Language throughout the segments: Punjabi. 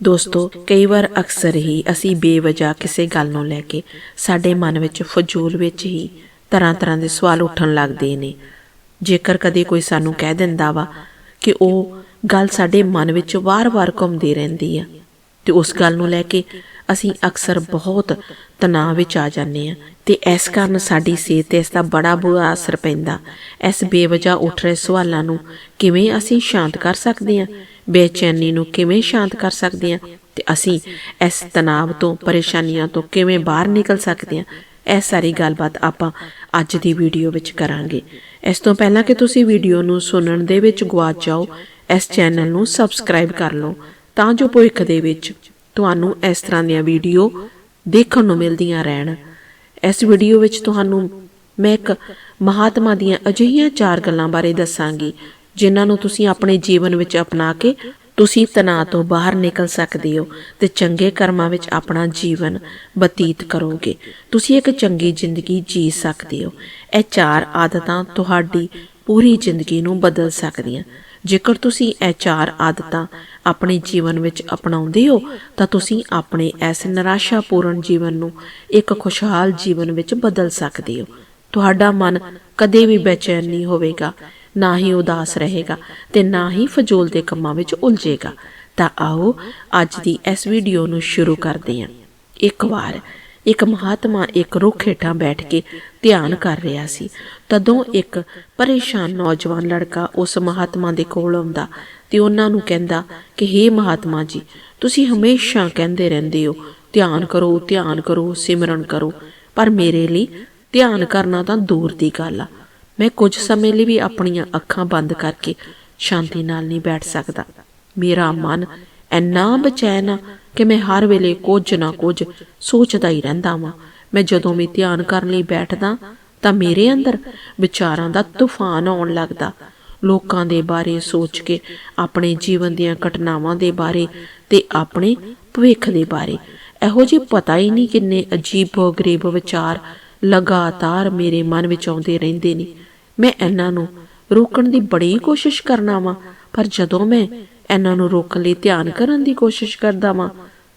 ਦੋਸਤੋ, ਕਈ ਵਾਰ ਅਕਸਰ ਹੀ ਅਸੀਂ ਬੇਵਜ੍ਹਾ ਕਿਸੇ ਗੱਲ ਨੂੰ ਲੈ ਕੇ ਸਾਡੇ ਮਨ ਵਿੱਚ ਫਜ਼ੂਲ ਵਿੱਚ ਹੀ ਤਰ੍ਹਾਂ ਤਰ੍ਹਾਂ ਦੇ ਸਵਾਲ ਉੱਠਣ ਲੱਗਦੇ ਨੇ। ਜੇਕਰ ਕਦੇ ਕੋਈ ਸਾਨੂੰ ਕਹਿ ਦਿੰਦਾ ਵਾ ਕਿ ਉਹ ਗੱਲ ਸਾਡੇ ਮਨ ਵਿੱਚ ਵਾਰ-ਵਾਰ ਘੁੰਮਦੀ ਰਹਿੰਦੀ ਆ, ਤੇ ਉਸ ਗੱਲ ਨੂੰ ਲੈ ਕੇ ਅਸੀਂ ਅਕਸਰ ਬਹੁਤ ਤਣਾਅ ਵਿੱਚ ਆ ਜਾਂਦੇ ਆ, ਤੇ ਇਸ ਕਾਰਨ ਸਾਡੀ ਸਿਹਤ ਤੇ ਇਸ ਦਾ ਬੜਾ ਬੁਰਾ ਅਸਰ ਪੈਂਦਾ। ਇਸ ਬੇਵਜ੍ਹਾ ਉੱਠ ਰਹੇ ਸਵਾਲਾਂ ਨੂੰ ਕਿਵੇਂ ਅਸੀਂ ਸ਼ਾਂਤ ਕਰ ਸਕਦੇ ਆ? ਬੇਚੈਨੀ ਨੂੰ ਕਿਵੇਂ ਸ਼ਾਂਤ ਕਰ ਸਕਦੇ ਹਾਂ ਤੇ ਅਸੀਂ ਇਸ ਤਣਾਅ ਤੋਂ, ਪਰੇਸ਼ਾਨੀਆਂ ਤੋਂ ਕਿਵੇਂ ਬਾਹਰ ਨਿਕਲ ਸਕਦੇ ਹਾਂ? ਇਹ ਸਾਰੀ ਗੱਲਬਾਤ ਆਪਾਂ ਅੱਜ ਦੀ ਵੀਡੀਓ ਵਿੱਚ ਕਰਾਂਗੇ। ਇਸ ਤੋਂ ਪਹਿਲਾਂ ਕਿ ਤੁਸੀਂ ਵੀਡੀਓ ਨੂੰ ਸੁਣਨ ਦੇ ਵਿੱਚ ਗਵਾਚ ਜਾਓ, ਇਸ ਚੈਨਲ ਨੂੰ ਸਬਸਕ੍ਰਾਈਬ ਕਰ ਲਓ, ਤਾਂ ਜੋ ਭਵਿੱਖ ਦੇ ਵਿੱਚ ਤੁਹਾਨੂੰ ਇਸ ਤਰ੍ਹਾਂ ਦੀਆਂ ਵੀਡੀਓ ਦੇਖਣ ਨੂੰ ਮਿਲਦੀਆਂ ਰਹਿਣ। ਇਸ ਵੀਡੀਓ ਵਿੱਚ ਤੁਹਾਨੂੰ ਮੈਂ ਇੱਕ ਮਹਾਤਮਾ ਦੀਆਂ ਅਜਿਹੀਆਂ ਚਾਰ ਗੱਲਾਂ ਬਾਰੇ ਦੱਸਾਂਗੀ ਜਿਨ੍ਹਾਂ ਨੂੰ ਤੁਸੀਂ ਆਪਣੇ ਜੀਵਨ ਵਿੱਚ ਅਪਣਾ ਕੇ ਤੁਸੀਂ ਤਣਾਅ ਤੋਂ ਬਾਹਰ ਨਿਕਲ ਸਕਦੇ ਹੋ ਤੇ ਚੰਗੇ ਕਰਮਾਂ ਵਿੱਚ ਆਪਣਾ ਜੀਵਨ ਬਤੀਤ ਕਰੋਗੇ। ਤੁਸੀਂ ਇੱਕ ਚੰਗੀ ਜ਼ਿੰਦਗੀ ਜੀ ਸਕਦੇ ਹੋ। ਇਹ ਚਾਰ ਆਦਤਾਂ ਤੁਹਾਡੀ ਪੂਰੀ ਜ਼ਿੰਦਗੀ ਨੂੰ ਬਦਲ ਸਕਦੀਆਂ। ਜੇਕਰ ਤੁਸੀਂ ਇਹ ਚਾਰ ਆਦਤਾਂ ਆਪਣੇ ਜੀਵਨ ਵਿੱਚ ਅਪਣਾਉਂਦੇ ਹੋ, ਤਾਂ ਤੁਸੀਂ ਆਪਣੇ ਇਸ ਨਿਰਾਸ਼ਾਪੂਰਨ ਜੀਵਨ ਨੂੰ ਇੱਕ ਖੁਸ਼ਹਾਲ ਜੀਵਨ ਵਿੱਚ ਬਦਲ ਸਕਦੇ ਹੋ। ਤੁਹਾਡਾ ਮਨ ਕਦੇ ਵੀ ਬੇਚੈਨ ਨਹੀਂ ਹੋਵੇਗਾ। ਨਾ ਹੀ ਉਦਾਸ ਰਹੇਗਾ ਤੇ ਨਾ ਹੀ ਫਜ਼ੂਲ ਦੇ ਕੰਮਾਂ ਵਿੱਚ ਉਲਝੇਗਾ। ਤਾਂ ਆਓ ਅੱਜ ਦੀ ਇਸ ਵੀਡੀਓ ਨੂੰ ਸ਼ੁਰੂ ਕਰਦੇ ਹਾਂ। ਇੱਕ ਵਾਰ ਇੱਕ ਮਹਾਤਮਾ ਇੱਕ ਰੁੱਖ ਹੇਠਾਂ ਬੈਠ ਕੇ ਧਿਆਨ ਕਰ ਰਿਹਾ ਸੀ। ਤਦੋਂ ਇੱਕ ਪਰੇਸ਼ਾਨ ਨੌਜਵਾਨ ਲੜਕਾ ਉਸ ਮਹਾਤਮਾ ਦੇ ਕੋਲ ਆਉਂਦਾ ਤੇ ਉਹਨਾਂ ਨੂੰ ਕਹਿੰਦਾ ਕਿ हे ਮਹਾਤਮਾ ਜੀ, ਤੁਸੀਂ ਹਮੇਸ਼ਾ ਕਹਿੰਦੇ ਰਹਿੰਦੇ ਹੋ, ਧਿਆਨ ਕਰੋ ਧਿਆਨ ਕਰੋ, ਸਿਮਰਨ ਕਰੋ, ਪਰ ਮੇਰੇ ਲਈ ਧਿਆਨ ਕਰਨਾ ਤਾਂ ਦੂਰ ਦੀ ਗੱਲ ਆ। ਮੈਂ ਕੁਝ ਸਮੇਂ ਲਈ ਵੀ ਆਪਣੀਆਂ ਅੱਖਾਂ ਬੰਦ ਕਰਕੇ ਸ਼ਾਂਤੀ ਨਾਲ ਨਹੀਂ ਬੈਠ ਸਕਦਾ। ਮੇਰਾ ਮਨ ਇੰਨਾ ਬਚੈਨ ਆ ਕਿ ਮੈਂ ਹਰ ਵੇਲੇ ਕੁਝ ਨਾ ਕੁਝ ਸੋਚਦਾ ਹੀ ਰਹਿੰਦਾ ਵਾਂ। ਮੈਂ ਜਦੋਂ ਵੀ ਧਿਆਨ ਕਰਨ ਲਈ ਬੈਠਦਾ ਤਾਂ ਮੇਰੇ ਅੰਦਰ ਵਿਚਾਰਾਂ ਦਾ ਤੂਫਾਨ ਆਉਣ ਲੱਗਦਾ। ਲੋਕਾਂ ਦੇ ਬਾਰੇ ਸੋਚ ਕੇ, ਆਪਣੇ ਜੀਵਨ ਦੀਆਂ ਘਟਨਾਵਾਂ ਦੇ ਬਾਰੇ ਤੇ ਆਪਣੇ ਭਵਿੱਖ ਦੇ ਬਾਰੇ। ਇਹੋ ਜਿਹੇ ਪਤਾ ਹੀ ਨਹੀਂ ਕਿੰਨੇ ਅਜੀਬੋ ਗਰੀਬ ਵਿਚਾਰ ਲਗਾਤਾਰ ਮੇਰੇ ਮਨ ਵਿੱਚ ਆਉਂਦੇ ਰਹਿੰਦੇ ਨੇ। ਮੈਂ ਇਹਨਾਂ ਨੂੰ ਰੋਕਣ ਦੀ ਬੜੀ ਕੋਸ਼ਿਸ਼ ਕਰਨਾ ਵਾਂ, ਪਰ ਜਦੋਂ ਮੈਂ ਇਹਨਾਂ ਨੂੰ ਰੋਕਣ ਲਈ, ਧਿਆਨ ਕਰਨ ਦੀ ਕੋਸ਼ਿਸ਼ ਕਰਦਾ ਵਾਂ,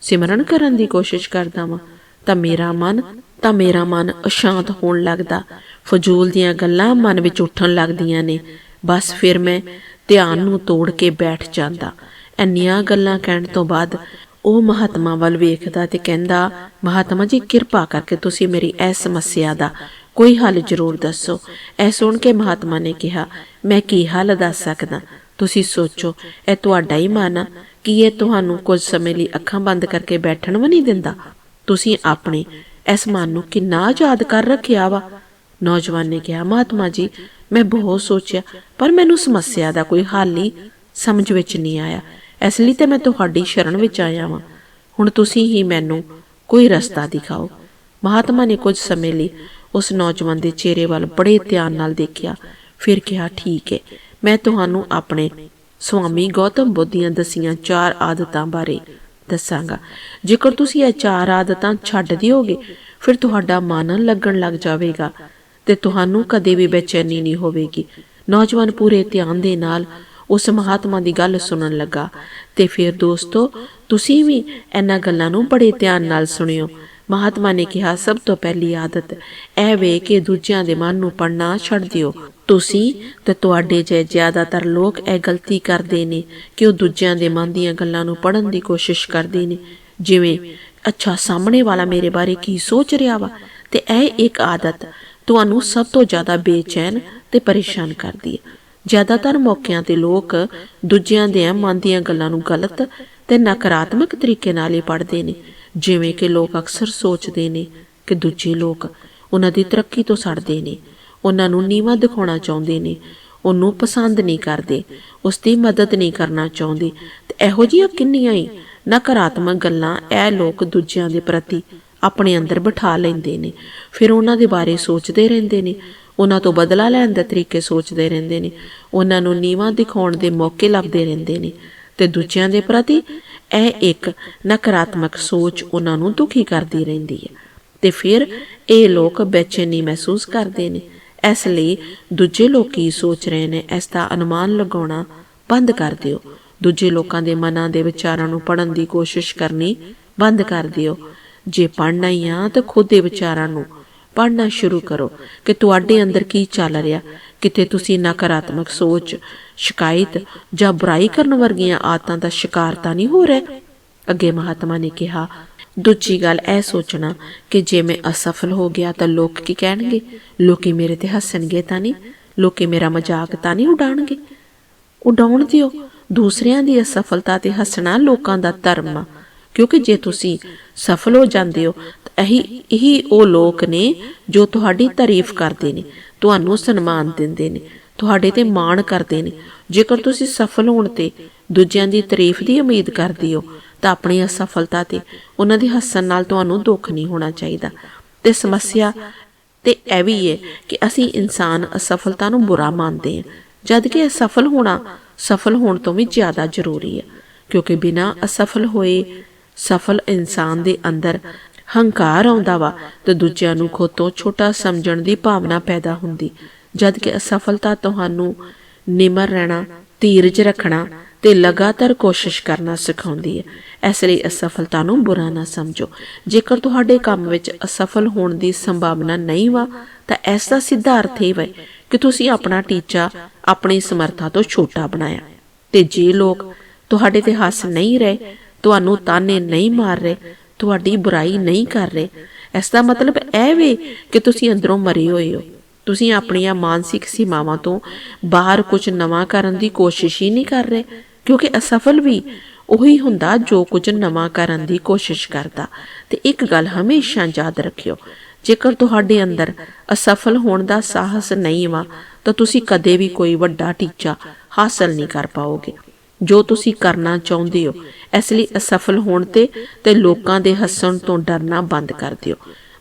ਸਿਮਰਨ ਕਰਨ ਦੀ ਕੋਸ਼ਿਸ਼ ਕਰਦਾ ਵਾਂ, ਤਾਂ ਮੇਰਾ ਮਨ, ਤਾਂ ਮੇਰਾ ਮਨ ਅਸ਼ਾਂਤ ਹੋਣ ਲੱਗਦਾ। ਫਜ਼ੂਲ ਦੀਆਂ ਗੱਲਾਂ ਮਨ ਵਿੱਚ ਉੱਠਣ ਲੱਗਦੀਆਂ ਨੇ। ਬਸ ਫਿਰ ਮੈਂ ਧਿਆਨ ਨੂੰ ਤੋੜ ਕੇ ਬੈਠ ਜਾਂਦਾ। ਇੰਨੀਆਂ ਗੱਲਾਂ ਕਹਿਣ ਤੋਂ ਬਾਅਦ ਉਹ ਮਹਾਤਮਾ ਵੱਲ ਵੇਖਦਾ ਤੇ ਕਹਿੰਦਾ, ਮਹਾਤਮਾ ਜੀ, ਕਿਰਪਾ ਕਰਕੇ ਤੁਸੀਂ ਮੇਰੀ ਇਸ ਸਮੱਸਿਆ ਦਾ ਕੋਈ ਹੱਲ ਜ਼ਰੂਰ ਦੱਸੋ। ਇਹ ਸੁਣ ਕੇ ਮਹਾਤਮਾ ਨੇ ਕਿਹਾ, ਮੈਂ ਕੀ ਹੱਲ ਦੱਸ ਸਕਦਾ? ਤੁਸੀਂ ਸੋਚੋ, ਇਹ ਤੁਹਾਡਾ ਹੀ ਮਨ ਆ। ਕਿ ਇਹ ਤੁਹਾਨੂੰ ਕੁਝ ਸਮੇਂ ਲਈ ਅੱਖਾਂ ਬੰਦ ਕਰਕੇ ਬੈਠਣ ਵੀ ਨਹੀਂ ਦਿੰਦਾ? ਤੁਸੀਂ ਆਪਣੇ ਇਸ ਮਨ ਨੂੰ ਕਿੰਨਾ ਯਾਦ ਕਰ ਰੱਖਿਆ ਵਾ? ਨੌਜਵਾਨ ਨੇ ਕਿਹਾ, ਮਹਾਤਮਾ ਜੀ, ਮੈਂ ਬਹੁਤ ਸੋਚਿਆ, ਪਰ ਮੈਨੂੰ ਸਮੱਸਿਆ ਦਾ ਕੋਈ ਹੱਲ ਹੀ ਸਮਝ ਵਿੱਚ ਨਹੀਂ ਆਇਆ। ਇਸ ਲਈ ਤੇ ਮੈਂ ਤੁਹਾਡੀ ਸ਼ਰਨ ਵਿੱਚ ਆਇਆ ਵਾਂ। ਹੁਣ ਤੁਸੀਂ ਹੀ ਮੈਨੂੰ ਕੋਈ ਰਸਤਾ ਦਿਖਾਓ। ਮਹਾਤਮਾ ਨੇ ਕੁਝ ਸਮੇਂ ਲਈ ਉਸ ਨੌਜਵਾਨ ਦੇ ਚਿਹਰੇ ਵੱਲ ਬੜੇ ਧਿਆਨ ਨਾਲ ਦੇਖਿਆ। ਫਿਰ ਕਿਹਾ, ਠੀਕ ਹੈ ਮੈਂ ਤੁਹਾਨੂੰ ਆਪਣੇ ਸਵਾਮੀ ਗੌਤਮ ਬੁੱਧ ਦੀਆਂ ਦਸੀਆਂ ਚਾਰ ਆਦਤਾਂ ਬਾਰੇ ਦੱਸਾਂਗਾ। ਜੇਕਰ ਤੁਸੀਂ ਇਹ ਚਾਰ ਆਦਤਾਂ ਛੱਡ ਦਿਓਗੇ, ਫਿਰ ਤੁਹਾਡਾ ਮਨ ਲੱਗਣ ਲੱਗ ਜਾਵੇਗਾ ਤੇ ਤੁਹਾਨੂੰ ਕਦੇ ਵੀ ਬੇਚੈਨੀ ਨਹੀਂ ਹੋਵੇਗੀ। ਨੌਜਵਾਨ ਪੂਰੇ ਧਿਆਨ ਦੇ ਨਾਲ ਉਸ ਮਹਾਤਮਾ ਦੀ ਗੱਲ ਸੁਣਨ ਲੱਗਾ ਤੇ ਫਿਰ, ਦੋਸਤੋ, ਤੁਸੀਂ ਵੀ ਇਹਨਾਂ ਗੱਲਾਂ ਨੂੰ ਬੜੇ ਧਿਆਨ ਨਾਲ ਸੁਣਿਓ। ਮਹਾਤਮਾ ਨੇ ਕਿਹਾ, ਸਭ ਤੋਂ ਪਹਿਲੀ ਆਦਤ ਇਹ ਵੇ ਕਿ ਦੂਜਿਆਂ ਦੇ ਮਨ ਨੂੰ ਪੜਨਾ ਛੱਡ ਦਿਓ। ਤੁਸੀਂ ਤੇ ਤੁਹਾਡੇ ਜਿਹੇ ਜ਼ਿਆਦਾਤਰ ਲੋਕ ਇਹ ਗਲਤੀ ਕਰਦੇ ਨੇ ਕਿ ਉਹ ਦੂਜਿਆਂ ਦੇ ਮਨ ਦੀਆਂ ਗੱਲਾਂ ਨੂੰ ਪੜਨ ਦੀ ਕੋਸ਼ਿਸ਼ ਕਰਦੇ ਨੇ। ਜਿਵੇਂ, ਅੱਛਾ, ਸਾਹਮਣੇ ਵਾਲਾ ਮੇਰੇ ਬਾਰੇ ਕੀ ਸੋਚ ਰਿਹਾ ਵਾ? ਤੇ ਇਹ ਇੱਕ ਆਦਤ ਤੁਹਾਨੂੰ ਸਭ ਤੋਂ ਜ਼ਿਆਦਾ ਬੇਚੈਨ ਤੇ ਪਰੇਸ਼ਾਨ ਕਰਦੀ ਹੈ। ਜ਼ਿਆਦਾਤਰ ਮੌਕਿਆਂ ਤੇ ਲੋਕ ਦੂਜਿਆਂ ਦੇ ਮਨ ਦੀਆਂ ਗੱਲਾਂ ਨੂੰ ਗਲਤ ਤੇ ਨਕਾਰਾਤਮਕ ਤਰੀਕੇ ਨਾਲ ਹੀ ਪੜ੍ਹਦੇ ਨੇ। ਜਿਵੇਂ ਕਿ ਲੋਕ ਅਕਸਰ ਸੋਚਦੇ ਨੇ ਕਿ ਦੂਜੇ ਲੋਕ ਉਹਨਾਂ ਦੀ ਤਰੱਕੀ ਤੋਂ ਸੜਦੇ ਨੇ, ਉਹਨਾਂ ਨੂੰ ਨੀਵਾ ਦਿਖਾਉਣਾ ਚਾਹੁੰਦੇ ਨੇ, ਉਹਨੂੰ ਪਸੰਦ ਨਹੀਂ ਕਰਦੇ ਉਸ ਦੀ ਮਦਦ ਨਹੀਂ ਕਰਨਾ ਚਾਹੁੰਦੇ। ਤੇ ਇਹੋ ਜਿਹੀਆਂ ਕਿੰਨੀਆਂ ਹੀ ਨਕਾਰਾਤਮਕ ਗੱਲਾਂ ਇਹ ਲੋਕ ਦੂਜਿਆਂ ਦੇ ਪ੍ਰਤੀ ਆਪਣੇ ਅੰਦਰ ਬਿਠਾ ਲੈਂਦੇ ਨੇ। ਫਿਰ ਉਹਨਾਂ ਦੇ ਬਾਰੇ ਸੋਚਦੇ ਰਹਿੰਦੇ ਨੇ, ਉਹਨਾਂ ਤੋਂ ਬਦਲਾ ਲੈਣ ਦੇ ਤਰੀਕੇ ਸੋਚਦੇ ਰਹਿੰਦੇ ਨੇ, ਉਹਨਾਂ ਨੂੰ ਨੀਵਾ ਦਿਖਾਉਣ ਦੇ ਮੌਕੇ ਲੱਭਦੇ ਰਹਿੰਦੇ ਨੇ। ਤੇ ਦੂਜਿਆਂ ਦੇ ਪ੍ਰਤੀ ਇਹ ਇੱਕ ਨਕਾਰਾਤਮਕ ਸੋਚ ਉਹਨਾਂ ਨੂੰ ਦੁਖੀ ਕਰਦੀ ਰਹਿੰਦੀ ਹੈ। ਤੇ ਫਿਰ ਇਹ ਲੋਕ ਬੇਚੈਨੀ ਮਹਿਸੂਸ ਕਰਦੇ ਨੇ। ਇਸ ਲਈ ਦੂਜੇ ਲੋਕ ਕੀ ਸੋਚ ਰਹੇ ਨੇ, ਇਸ ਦਾ ਅਨੁਮਾਨ ਲਗਾਉਣਾ ਬੰਦ ਕਰ ਦਿਓ। ਦੂਜੇ ਲੋਕਾਂ ਦੇ ਮਨਾਂ ਦੇ ਵਿਚਾਰਾਂ ਨੂੰ ਪੜਨ ਦੀ ਕੋਸ਼ਿਸ਼ ਕਰਨੀ ਬੰਦ ਕਰ ਦਿਓ। ਜੇ ਪੜਨਾ ਹੀ ਆ ਤਾਂ ਖੁਦ ਦੇ ਵਿਚਾਰਾਂ ਨੂੰ ਪੜਨਾ ਸ਼ੁਰੂ ਕਰੋ ਕਿ ਤੁਹਾਡੇ ਅੰਦਰ ਕੀ ਚੱਲ ਰਿਹਾ ਕਿਤੇ ਤੁਸੀਂ ਨਕਾਰਾਤਮਕ ਸੋਚ, ਸ਼ਿਕਾਇਤ ਜਾਂ ਬੁਰਾਈ ਕਰਨ ਵਰਗੀਆਂ ਆਦਤਾਂ ਦਾ ਸ਼ਿਕਾਰ ਤਾਂ ਨਹੀਂ ਹੋ ਰਹੇ? ਅੱਗੇ ਮਹਾਤਮਾ ਨੇ ਕਿਹਾ, ਦੂਜੀ ਗੱਲ ਇਹ ਸੋਚਣਾ ਕਿ ਜੇ ਮੈਂ ਅਸਫਲ ਹੋ ਗਿਆ ਤਾਂ ਲੋਕ ਕੀ ਕਹਿਣਗੇ? ਲੋਕੀ ਮੇਰੇ ਤੇ ਹੱਸਣਗੇ ਤਾਂ ਨਹੀਂ? ਲੋਕੀ ਮੇਰਾ ਮਜ਼ਾਕ ਤਾਂ ਨਹੀਂ ਉਡਾਣਗੇ ਉਡਾਉਣ ਦਿਓ, ਦੂਸਰਿਆਂ ਦੀ ਅਸਫਲਤਾ ਤੇ ਹੱਸਣਾ ਲੋਕਾਂ ਦਾ ਧਰਮ ਆ। ਕਿਉਂਕਿ ਜੇ ਤੁਸੀਂ ਸਫਲ ਹੋ ਜਾਂਦੇ ਹੋ ਇਹੀ ਇਹੀ ਉਹ ਲੋਕ ਨੇ ਜੋ ਤੁਹਾਡੀ ਤਾਰੀਫ ਕਰਦੇ ਨੇ, ਤੁਹਾਨੂੰ ਸਨਮਾਨ ਦਿੰਦੇ ਨੇ, ਤੁਹਾਡੇ ਤੇ ਮਾਣ ਕਰਦੇ ਨੇ। ਜੇਕਰ ਤੁਸੀਂ ਸਫਲ ਹੋਣ ਤੇ ਦੂਜਿਆਂ ਦੀ ਤਾਰੀਫ ਦੀ ਉਮੀਦ ਕਰਦੇ ਹੋ, ਤਾਂ ਆਪਣੀ ਅਸਫਲਤਾ ਤੇ ਉਹਨਾਂ ਦੇ ਹੱਸਣ ਨਾਲ ਤੁਹਾਨੂੰ ਦੁੱਖ ਨਹੀਂ ਹੋਣਾ ਚਾਹੀਦਾ। ਤੇ ਸਮੱਸਿਆ ਤੇ ਇਹ ਵੀ ਹੈ ਕਿ ਅਸੀਂ ਇਨਸਾਨ ਅਸਫਲਤਾ ਨੂੰ ਬੁਰਾ ਮੰਨਦੇ ਹਾਂ, ਜਦ ਕਿ ਅਸਫਲ ਹੋਣਾ, ਸਫਲ ਹੋਣ ਤੋਂ ਵੀ ਜ਼ਿਆਦਾ ਜ਼ਰੂਰੀ ਹੈ, ਕਿਉਂਕਿ ਬਿਨਾਂ ਅਸਫਲ ਹੋਏ ਸਫਲ ਇਨਸਾਨ ਦੇ ਅੰਦਰ ਹੰਕਾਰ ਆਉਂਦਾ ਵਾ ਤੇ ਦੂਜਿਆਂ ਨੂੰ ਖੁਦ ਤੋਂ ਛੋਟਾ ਸਮਝਣ ਦੀ ਭਾਵਨਾ ਪੈਦਾ ਹੁੰਦੀ। ਜਦ ਕਿ ਅਸਫਲਤਾ ਤੁਹਾਨੂੰ ਨਿਮਰ ਰਹਿਣਾ, ਧੀਰਜ ਰੱਖਣਾ ਤੇ ਲਗਾਤਾਰ ਕੋਸ਼ਿਸ਼ ਕਰਨਾ ਸਿਖਾਉਂਦੀ ਹੈ। ਇਸ ਲਈ ਅਸਫਲਤਾ ਨੂੰ ਬੁਰਾ ਨਾ ਸਮਝੋ। ਜੇਕਰ ਤੁਹਾਡੇ ਕੰਮ ਵਿੱਚ ਅਸਫਲ ਹੋਣ ਦੀ ਸੰਭਾਵਨਾ ਨਹੀਂ ਵਾ, ਤਾਂ ਇਸ ਦਾ ਸਿੱਧਾ ਅਰਥ ਇਹ ਹੈ ਕਿ ਤੁਸੀਂ ਆਪਣਾ ਟੀਚਾ ਆਪਣੀ ਸਮਰੱਥਾ ਤੋਂ ਛੋਟਾ ਬਣਾਇਆ। ਤੇ ਜੇ ਲੋਕ ਤੁਹਾਡੇ ਤੇ ਹੱਸ ਨਹੀਂ ਰਹੇ, ਤੁਹਾਨੂੰ ਤਾਨੇ ਨਹੀਂ ਮਾਰ ਰਹੇ ਤੁਹਾਡੀ ਬੁਰਾਈ ਨਹੀਂ ਕਰ ਰਹੇ। ਇਸ ਦਾ ਮਤਲਬ ਇਹ ਵੇ ਕਿ ਤੁਸੀਂ ਅੰਦਰੋਂ ਮਰੇ ਹੋਏ ਹੋ। ਤੁਸੀਂ ਆਪਣੀਆਂ ਮਾਨਸਿਕ ਸੀਮਾਵਾਂ ਤੋਂ ਬਾਹਰ ਕੁਝ ਨਵਾਂ ਕਰਨ ਦੀ ਕੋਸ਼ਿਸ਼ ਹੀ ਨਹੀਂ ਕਰ ਰਹੇ, ਕਿਉਂਕਿ ਅਸਫਲ ਵੀ ਉਹੀ ਹੁੰਦਾ ਜੋ ਕੁਝ ਨਵਾਂ ਕਰਨ ਦੀ ਕੋਸ਼ਿਸ਼ ਕਰਦਾ। ਤੇ ਇੱਕ ਗੱਲ ਹਮੇਸ਼ਾ ਯਾਦ ਰੱਖਿਓ, ਜੇਕਰ ਤੁਹਾਡੇ ਅੰਦਰ ਅਸਫਲ ਹੋਣ ਦਾ ਸਾਹਸ ਨਹੀਂ ਵਾ, ਤਾਂ ਤੁਸੀਂ ਕਦੇ ਵੀ ਕੋਈ ਵੱਡਾ ਟੀਚਾ ਹਾਸਲ ਨਹੀਂ ਕਰ ਪਾਓਗੇ। ਜੋ ਤੁਸੀਂ ਕਰਨਾ ਚਾਹੁੰਦੇ ਹੋ। ਇਸ ਲਈ ਅਸਫਲ ਹੋਣ ਤੇ ਤੇ ਲੋਕਾਂ ਦੇ ਹੱਸਣ ਤੋਂ ਡਰਨਾ ਬੰਦ ਕਰ ਦਿਓ।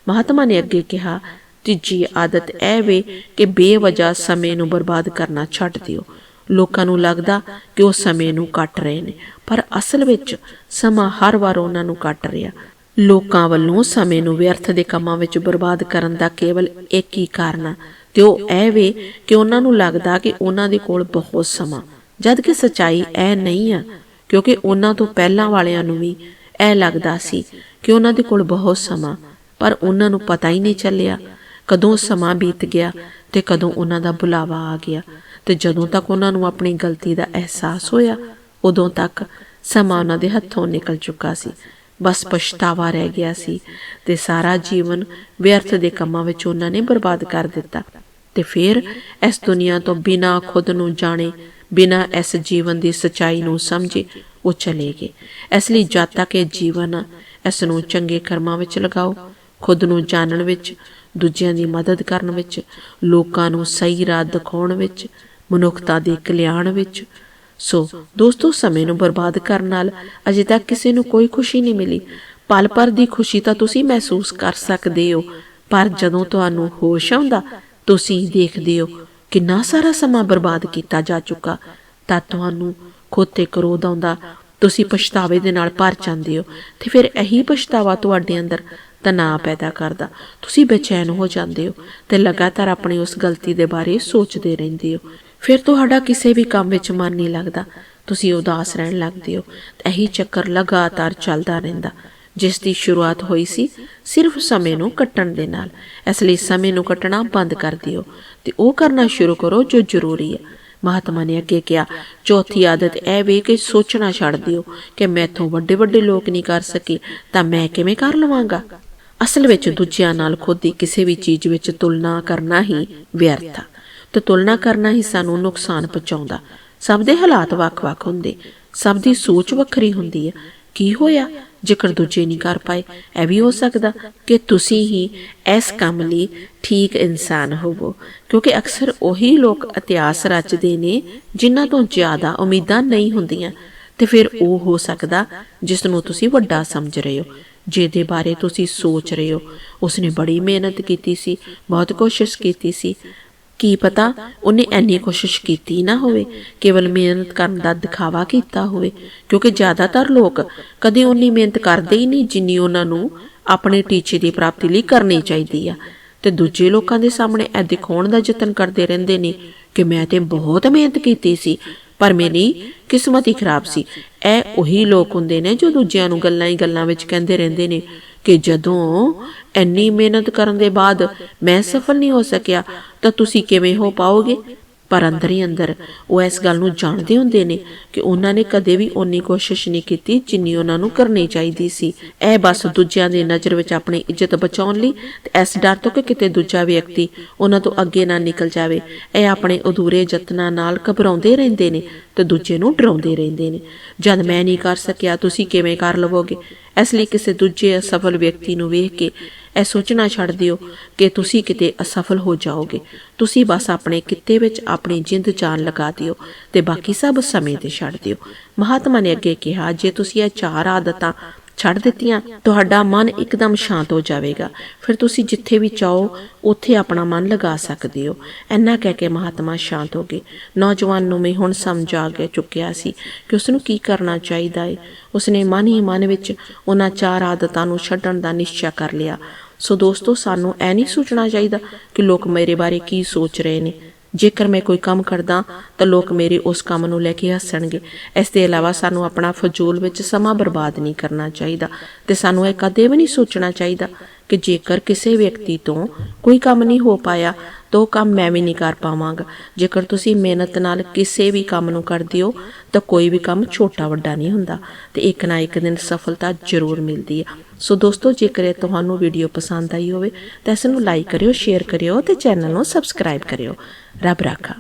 ਮਹਾਤਮਾ ਨੇ ਅੱਗੇ ਕਿਹਾ, ਤੀਜੀ ਆਦਤ ਇਹ ਵੇ ਕਿ ਬੇਵਜ੍ਹਾ ਸਮੇਂ ਨੂੰ ਬਰਬਾਦ ਕਰਨਾ ਛੱਡ ਦਿਓ। ਲੋਕਾਂ ਨੂੰ ਲੱਗਦਾ ਕਿ ਉਹ ਸਮੇਂ ਨੂੰ ਕੱਟ ਰਹੇ ਨੇ, ਪਰ ਅਸਲ ਵਿੱਚ ਸਮਾਂ ਹਰ ਵਾਰ ਉਹਨਾਂ ਨੂੰ ਕੱਟ ਰਿਹਾ। ਲੋਕਾਂ ਵੱਲੋਂ ਸਮੇਂ ਨੂੰ ਵਿਅਰਥ ਦੇ ਕੰਮਾਂ ਵਿੱਚ ਬਰਬਾਦ ਕਰਨ ਦਾ ਕੇਵਲ ਇੱਕ ਹੀ ਕਾਰਨ ਆ, ਤੇ ਉਹ ਇਹ ਵੇ ਕਿ ਉਹਨਾਂ ਨੂੰ ਲੱਗਦਾ ਕਿ ਉਹਨਾਂ ਦੇ ਕੋਲ ਬਹੁਤ ਸਮਾਂ ਜਦ ਕਿ ਸਚਾਈ ਇਹ ਨਹੀਂ ਆ, ਕਿਉਂਕਿ ਉਹਨਾਂ ਤੋਂ ਪਹਿਲਾਂ ਵਾਲਿਆਂ ਨੂੰ ਵੀ ਇਹ ਲੱਗਦਾ ਸੀ ਕਿ ਉਹਨਾਂ ਦੇ ਕੋਲ ਬਹੁਤ ਸਮਾਂ, ਪਰ ਉਹਨਾਂ ਨੂੰ ਪਤਾ ਹੀ ਨਹੀਂ ਚੱਲਿਆ ਕਦੋਂ ਸਮਾਂ ਬੀਤ ਗਿਆ ਤੇ ਕਦੋਂ ਉਹਨਾਂ ਦਾ ਬੁਲਾਵਾ ਆ ਗਿਆ ਤੇ ਜਦੋਂ ਤੱਕ ਉਹਨਾਂ ਨੂੰ ਆਪਣੀ ਗਲਤੀ ਦਾ ਅਹਿਸਾਸ ਹੋਇਆ, ਉਦੋਂ ਤੱਕ ਸਮਾਂ ਉਹਨਾਂ ਦੇ ਹੱਥੋਂ ਨਿਕਲ ਚੁੱਕਾ ਸੀ, ਬਸ ਪਛਤਾਵਾ ਰਹਿ ਗਿਆ ਸੀ ਤੇ ਸਾਰਾ ਜੀਵਨ ਵਿਅਰਥ ਦੇ ਕੰਮਾਂ ਵਿੱਚ ਉਹਨਾਂ ਨੇ ਬਰਬਾਦ ਕਰ ਦਿੱਤਾ ਤੇ ਫਿਰ ਇਸ ਦੁਨੀਆ ਤੋਂ ਬਿਨਾਂ ਖੁਦ ਨੂੰ ਜਾਣੇ ਬਿਨਾਂ ਇਸ ਜੀਵਨ ਦੀ ਸਚਾਈ ਨੂੰ ਸਮਝੇ, ਉਹ ਚਲੇ ਗਏ। ਇਸ ਲਈ ਜਦ ਤੱਕ ਇਹ ਜੀਵਨ, ਇਸ ਨੂੰ ਚੰਗੇ ਕਰਮਾਂ ਵਿੱਚ ਲਗਾਓ, ਖੁਦ ਨੂੰ ਜਾਣਨ ਵਿੱਚ, ਦੂਜਿਆਂ ਦੀ ਮਦਦ ਕਰਨ ਵਿੱਚ, ਲੋਕਾਂ ਨੂੰ ਸਹੀ ਰਾਹ ਦਿਖਾਉਣ ਵਿੱਚ, ਮਨੁੱਖਤਾ ਦੇ ਕਲਿਆਣ ਵਿੱਚ। ਸੋ ਦੋਸਤੋ, ਸਮੇਂ ਨੂੰ ਬਰਬਾਦ ਕਰਨ ਨਾਲ ਅਜੇ ਤੱਕ ਕਿਸੇ ਨੂੰ ਕੋਈ ਖੁਸ਼ੀ ਨਹੀਂ ਮਿਲੀ। ਪਲ ਪਰ ਦੀ ਖੁਸ਼ੀ ਤਾਂ ਤੁਸੀਂ ਮਹਿਸੂਸ ਕਰ ਸਕਦੇ ਹੋ, ਪਰ ਜਦੋਂ ਤੁਹਾਨੂੰ ਹੋਸ਼ ਆਉਂਦਾ, ਤੁਸੀਂ ਦੇਖਦੇ ਹੋ ਕਿੰਨਾ ਸਾਰਾ ਸਮਾਂ ਬਰਬਾਦ ਕੀਤਾ ਜਾ ਚੁੱਕਾ, ਤਾਂ ਤੁਹਾਨੂੰ ਖੁਦ ਤੇ ਕਰੋਧ ਆਉਂਦਾ, ਤੁਸੀਂ ਪਛਤਾਵੇ ਦੇ ਨਾਲ ਭਰ ਜਾਂਦੇ ਹੋ, ਤੇ ਫਿਰ ਇਹੀ ਪਛਤਾਵਾ ਤੁਹਾਡੇ ਅੰਦਰ ਤਣਾਅ ਪੈਦਾ ਕਰਦਾ। ਤੁਸੀਂ ਬੇਚੈਨ ਹੋ ਜਾਂਦੇ ਹੋ ਤੇ ਲਗਾਤਾਰ ਆਪਣੀ ਉਸ ਗਲਤੀ ਦੇ ਬਾਰੇ ਸੋਚਦੇ ਰਹਿੰਦੇ ਹੋ। ਫਿਰ ਤੁਹਾਡਾ ਕਿਸੇ ਵੀ ਕੰਮ ਵਿੱਚ ਮਨ ਨਹੀਂ ਲੱਗਦਾ, ਤੁਸੀਂ ਉਦਾਸ ਰਹਿਣ ਲੱਗਦੇ ਹੋ ਇਹੀ ਚੱਕਰ ਲਗਾਤਾਰ ਚੱਲਦਾ ਰਹਿੰਦਾ। ਜਿਸ ਦੀ ਸ਼ੁਰੂਆਤ ਹੋਈ ਸੀ, ਸਿਰਫ ਸਮੇਂ ਨੂੰ ਕੱਟਣ ਦੇ ਨਾਲ, ਇਸ ਲਈ ਸਮੇਂ ਨੂੰ ਕੱਟਣਾ ਬੰਦ ਕਰ ਦਿਓ। ਤੇ ਉਹ ਕਰਨਾ ਸ਼ੁਰੂ ਕਰੋ ਜੋ ਜ਼ਰੂਰੀ ਹੈ। ਮਹਾਤਮਾ ਨੇ ਅੱਗੇ ਕਿਹਾ, ਚੌਥੀ ਆਦਤ ਇਹ ਵੇ ਕਿ ਸੋਚਣਾ ਛੱਡ ਦਿਓ ਕਿ ਮੈਥੋਂ ਵੱਡੇ ਵੱਡੇ ਲੋਕ ਨਹੀਂ ਕਰ ਸਕੇ, ਤਾਂ ਮੈਂ ਕਿਵੇਂ ਕਰ ਲਵਾਂਗਾ? ਅਸਲ ਵਿੱਚ ਦੂਜਿਆਂ ਨਾਲ ਖੁਦ ਦੀ ਕਿਸੇ ਵੀ ਚੀਜ਼ ਵਿੱਚ ਤੁਲਨਾ ਕਰਨਾ ਹੀ ਵਿਅਰਥ ਆ। ਤੇ ਤੁਲਨਾ ਕਰਨਾ ਹੀ ਸਾਨੂੰ ਨੁਕਸਾਨ ਪਹੁੰਚਾਉਂਦਾ। ਸਭ ਦੇ ਹਾਲਾਤ ਵੱਖ-ਵੱਖ ਹੁੰਦੇ। ਸਭ ਦੀ ਸੋਚ ਵੱਖਰੀ ਹੁੰਦੀ ਹੈ। ਕੀ ਹੋਇਆ? ਜੇਕਰ ਦੂਜੇ ਨਹੀਂ ਕਰ ਪਾਏ, ਇਹ ਵੀ ਹੋ ਸਕਦਾ ਕਿ ਤੁਸੀਂ ਹੀ ਇਸ ਕੰਮ ਲਈ ਠੀਕ ਇਨਸਾਨ ਹੋਵੋ। ਕਿਉਂਕਿ ਅਕਸਰ ਉਹੀ ਲੋਕ ਇਤਿਹਾਸ ਰਚਦੇ ਨੇ ਜਿਨ੍ਹਾਂ ਤੋਂ ਜ਼ਿਆਦਾ ਉਮੀਦਾਂ ਨਹੀਂ ਹੁੰਦੀਆਂ। ਤੇ ਫਿਰ ਉਹ ਹੋ ਸਕਦਾ ਜਿਸ ਨੂੰ ਤੁਸੀਂ ਵੱਡਾ ਸਮਝ ਰਹੇ ਹੋ, ਜਿਹਦੇ ਬਾਰੇ ਤੁਸੀਂ ਸੋਚ ਰਹੇ ਹੋ। ਉਸਨੇ ਬੜੀ ਮਿਹਨਤ ਕੀਤੀ ਸੀ, ਬਹੁਤ ਕੋਸ਼ਿਸ਼ ਕੀਤੀ ਸੀ। ਕੀ ਪਤਾ ਉਹਨੇ ਐਨੀ ਕੋਸ਼ਿਸ਼ ਕੀਤੀ ਨਾ ਹੋਵੇ, ਕੇਵਲ ਮਿਹਨਤ ਕਰਨ ਦਾ ਦਿਖਾਵਾ ਕੀਤਾ ਹੋਵੇ, ਕਿਉਂਕਿ ਜ਼ਿਆਦਾਤਰ ਲੋਕ ਕਦੇ ਉਨੀ ਮਿਹਨਤ ਕਰਦੇ ਹੀ ਨਹੀਂ ਜਿੰਨੀ ਉਹਨਾਂ ਨੂੰ ਆਪਣੇ ਟੀਚੇ ਦੀ ਪ੍ਰਾਪਤੀ ਲਈ ਕਰਨੀ ਚਾਹੀਦੀ ਆ। ਤੇ ਦੂਜੇ ਲੋਕਾਂ ਦੇ ਸਾਹਮਣੇ ਇਹ ਦਿਖਾਉਣ ਦਾ ਯਤਨ ਕਰਦੇ ਰਹਿੰਦੇ ਨੇ ਕਿ ਮੈਂ ਤੇ ਬਹੁਤ ਮਿਹਨਤ ਕੀਤੀ ਸੀ, ਪਰ ਮੇਰੀ ਕਿਸਮਤ ਹੀ ਖਰਾਬ ਸੀ। ਇਹ ਉਹੀ ਲੋਕ ਹੁੰਦੇ ਨੇ ਜੋ ਦੂਜਿਆਂ ਨੂੰ ਗੱਲਾਂ ਹੀ ਗੱਲਾਂ ਵਿੱਚ ਕਹਿੰਦੇ ਰਹਿੰਦੇ ਨੇ। ਕਿ ਜਦੋਂ ਇੰਨੀ ਮਿਹਨਤ ਕਰਨ ਦੇ ਬਾਅਦ ਮੈਂ ਸਫਲ ਨਹੀਂ ਹੋ ਸਕਿਆ, ਤਾਂ ਤੁਸੀਂ ਕਿਵੇਂ ਹੋ ਪਾਓਗੇ? ਪਰ ਅੰਦਰ ਹੀ ਅੰਦਰ ਉਹ ਇਸ ਗੱਲ ਨੂੰ ਜਾਣਦੇ ਹੁੰਦੇ ਨੇ ਕਿ ਉਹਨਾਂ ਨੇ ਕਦੇ ਵੀ ਓਨੀ ਕੋਸ਼ਿਸ਼ ਨਹੀਂ ਕੀਤੀ ਜਿੰਨੀ ਉਹਨਾਂ ਨੂੰ ਕਰਨੀ ਚਾਹੀਦੀ ਸੀ। ਇਹ ਬਸ ਦੂਜਿਆਂ ਦੀ ਨਜ਼ਰ ਵਿੱਚ ਆਪਣੀ ਇੱਜ਼ਤ ਬਚਾਉਣ ਲਈ ਤੇ ਇਸ ਡਰ ਤੋਂ ਕਿ ਕਿਤੇ ਦੂਜਾ ਵਿਅਕਤੀ ਉਹਨਾਂ ਤੋਂ ਅੱਗੇ ਨਾ ਨਿਕਲ ਜਾਵੇ। ਇਹ ਆਪਣੇ ਅਧੂਰੇ ਯਤਨਾਂ ਨਾਲ ਘਬਰਾਉਂਦੇ ਰਹਿੰਦੇ ਨੇ ਤੇ ਦੂਜੇ ਨੂੰ ਡਰਾਉਂਦੇ ਰਹਿੰਦੇ ਨੇ। ਜਦ ਮੈਂ ਨਹੀਂ ਕਰ ਸਕਿਆ, ਤੁਸੀਂ ਕਿਵੇਂ ਕਰ ਲਵੋਗੇ? ਇਸ ਲਈ ਕਿਸੇ ਦੂਜੇ ਅਸਫਲ ਵਿਅਕਤੀ ਨੂੰ ਵੇਖ ਕੇ ਇਹ ਸੋਚਣਾ ਛੱਡ ਦਿਓ ਕਿ ਤੁਸੀਂ ਕਿਤੇ ਅਸਫਲ ਹੋ ਜਾਓਗੇ। ਤੁਸੀਂ ਬਸ ਆਪਣੇ ਕਿੱਤੇ ਵਿੱਚ ਆਪਣੀ ਜਿੰਦ ਜਾਨ ਲਗਾ ਦਿਓ ਤੇ ਬਾਕੀ ਸਭ ਸਮੇਂ ਤੇ ਛੱਡ ਦਿਓ। ਮਹਾਤਮਾ ਨੇ ਅੱਗੇ ਕਿਹਾ, ਜੇ ਤੁਸੀਂ ਇਹ ਚਾਰ ਆਦਤਾਂ ਛੱਡ ਦਿੱਤੀਆਂ, ਤੁਹਾਡਾ ਮਨ ਇੱਕਦਮ ਸ਼ਾਂਤ ਹੋ ਜਾਵੇਗਾ। ਫਿਰ ਤੁਸੀਂ ਜਿੱਥੇ ਵੀ ਚਾਹੋ, ਉੱਥੇ ਆਪਣਾ ਮਨ ਲਗਾ ਸਕਦੇ ਹੋ। ਇੰਨਾ ਕਹਿ ਕੇ ਮਹਾਤਮਾ ਸ਼ਾਂਤ ਹੋ ਗਏ। ਨੌਜਵਾਨ ਨੂੰ ਵੀ ਹੁਣ ਸਮਝ ਆ ਗਿਆ ਚੁੱਕਿਆ ਸੀ ਕਿ ਉਸ ਨੂੰ ਕੀ ਕਰਨਾ ਚਾਹੀਦਾ ਹੈ ਉਸਨੇ ਮਨ ਹੀ ਮਨ ਵਿੱਚ ਉਹਨਾਂ ਚਾਰ ਆਦਤਾਂ ਨੂੰ ਛੱਡਣ ਦਾ ਨਿਸ਼ਚਾ ਕਰ ਲਿਆ। ਸੋ ਦੋਸਤੋ, ਸਾਨੂੰ ਐ ਨਹੀਂ ਸੋਚਣਾ ਚਾਹੀਦਾ ਕਿ ਲੋਕ ਮੇਰੇ ਬਾਰੇ ਕੀ ਸੋਚ ਰਹੇ ਨੇ। ਜੇਕਰ ਮੈਂ ਕੋਈ ਕੰਮ ਕਰਦਾ ਤਾਂ ਲੋਕ ਮੇਰੇ ਉਸ ਕੰਮ ਨੂੰ ਲੈ ਕੇ ਹੱਸਣਗੇ। ਇਸ ਦੇ ਇਲਾਵਾ ਸਾਨੂੰ ਆਪਣਾ ਫਜ਼ੂਲ ਵਿੱਚ ਸਮਾਂ ਬਰਬਾਦ ਨਹੀਂ ਕਰਨਾ ਚਾਹੀਦਾ ਤੇ ਸਾਨੂੰ ਇਹ ਕਦੇ ਵੀ ਨਹੀਂ ਸੋਚਣਾ ਚਾਹੀਦਾ ਕਿ ਜੇਕਰ ਕਿਸੇ ਵਿਅਕਤੀ ਤੋਂ ਕੋਈ ਕੰਮ ਨਹੀਂ ਹੋ ਪਾਇਆ, ਤਾਂ ਉਹ ਕੰਮ ਮੈਂ ਵੀ ਨਹੀਂ ਕਰ ਪਾਵਾਂਗਾ। ਜੇਕਰ ਤੁਸੀਂ ਮਿਹਨਤ ਨਾਲ ਕਿਸੇ ਵੀ ਕੰਮ ਨੂੰ ਕਰਦੇ ਹੋ, ਤਾਂ ਕੋਈ ਵੀ ਕੰਮ ਛੋਟਾ ਵੱਡਾ ਨਹੀਂ ਹੁੰਦਾ ਤੇ ਇੱਕ ਨਾ ਇੱਕ ਦਿਨ ਸਫਲਤਾ ਜ਼ਰੂਰ ਮਿਲਦੀ ਹੈ ਸੋ ਦੋਸਤੋ, ਜੇਕਰ ਇਹ ਤੁਹਾਨੂੰ ਵੀਡੀਓ ਪਸੰਦ ਆਈ ਹੋਵੇ, ਤਾਂ ਇਸ ਨੂੰ ਲਾਈਕ ਕਰਿਓ, ਸ਼ੇਅਰ ਕਰਿਓ ਤੇ ਚੈਨਲ ਨੂੰ ਸਬਸਕ੍ਰਾਈਬ ਕਰਿਓ। ਰੱਬ ਰਾਖਾ।